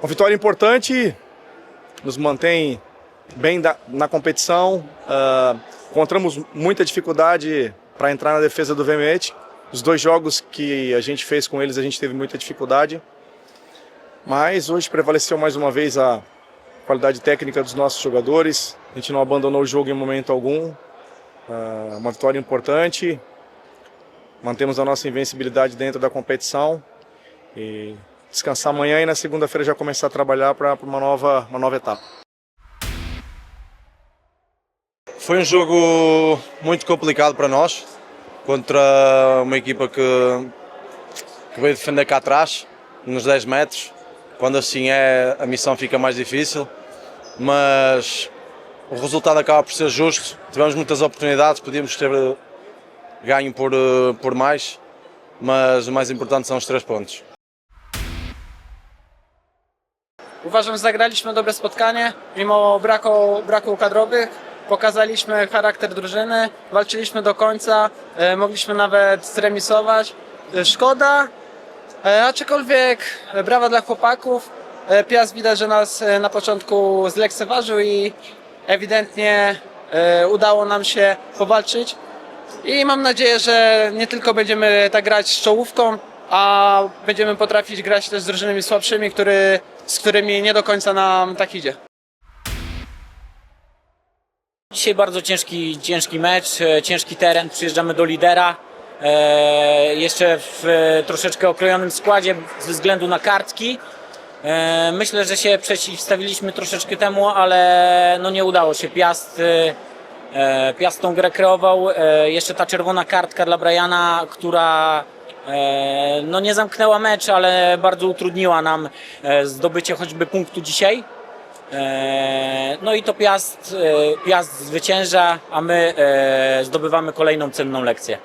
Uma vitória importante, nos mantém bem da- na competição. Ah, encontramos muita dificuldade para entrar na defesa do Vermete. Os dois jogos que a gente fez com eles, a gente teve muita dificuldade. Mas hoje prevaleceu mais uma vez a qualidade técnica dos nossos jogadores. A gente não abandonou o jogo em momento algum. Ah, uma vitória importante. Mantemos a nossa invencibilidade dentro da competição. E descansar amanhã e na segunda-feira já começar a trabalhar para uma nova, uma nova etapa. Foi um jogo muito complicado para nós, contra uma equipa que, que veio defender cá atrás, nos 10 metros. Quando assim é, a missão fica mais difícil, mas o resultado acaba por ser justo. Tivemos muitas oportunidades, podíamos ter ganho por, eh, por mais, mas o mais importante são os três pontos. Uważam, że zagraliśmy dobre spotkanie. Mimo braku, braku kadrowych pokazaliśmy charakter drużyny, walczyliśmy do końca, e, mogliśmy nawet zremisować. E, Szkoda, e, aczkolwiek e, brawa dla chłopaków. E, Piast widać, że nas e, na początku zlekceważył i ewidentnie e, udało nam się powalczyć. I mam nadzieję, że nie tylko będziemy tak grać z czołówką, a będziemy potrafić grać też z drużynami słabszymi, który, z którymi nie do końca nam tak idzie. Dzisiaj bardzo ciężki, ciężki mecz, e, ciężki teren, przyjeżdżamy do lidera. E, jeszcze w troszeczkę okrojonym składzie ze względu na kartki. E, myślę, że się przeciwstawiliśmy troszeczkę temu, ale no nie udało się. Piast, Piast tą grę kreował. Jeszcze ta czerwona kartka dla Briana, która no nie zamknęła mecz, ale bardzo utrudniła nam e, zdobycie choćby punktu dzisiaj. E, No i to Piast, e, Piast zwycięża, a my e, zdobywamy kolejną cenną lekcję.